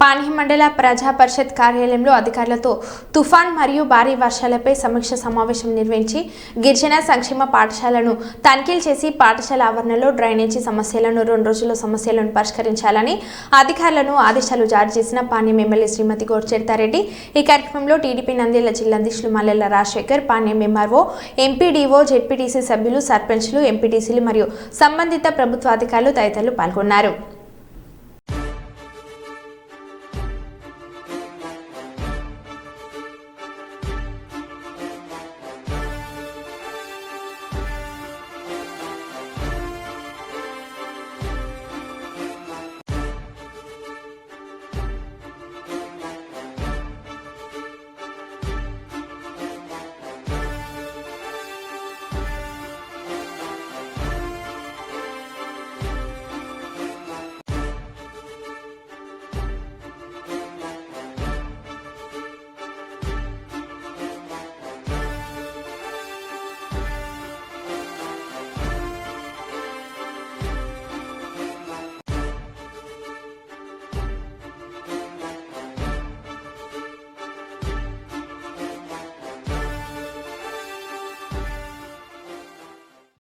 పాణ్య మండల ప్రజా పరిషత్ కార్యాలయంలో అధికారులతో తుఫాన్ మరియు భారీ వర్షాలపై సమీక్ష సమావేశం నిర్వహించి గిరిజన సంక్షేమ పాఠశాలను తనిఖీలు చేసి పాఠశాల ఆవరణలో డ్రైనేజీ సమస్యలను రెండు రోజుల సమస్యలను పరిష్కరించాలని అధికారులను ఆదేశాలు జారీ చేసిన పాణ్యం ఎమ్మెల్యే శ్రీమతి గోడ్చెడతారెడ్డి ఈ కార్యక్రమంలో టీడీపీ నంద్యాల జిల్లా అధ్యక్షులు Mallela Rajasekhar Panyam MRO MPDO ZPTC సభ్యులు సర్పంచ్లు ఎంపీటీసీలు మరియు సంబంధిత ప్రభుత్వ అధికారులు తదితరులు పాల్గొన్నారు.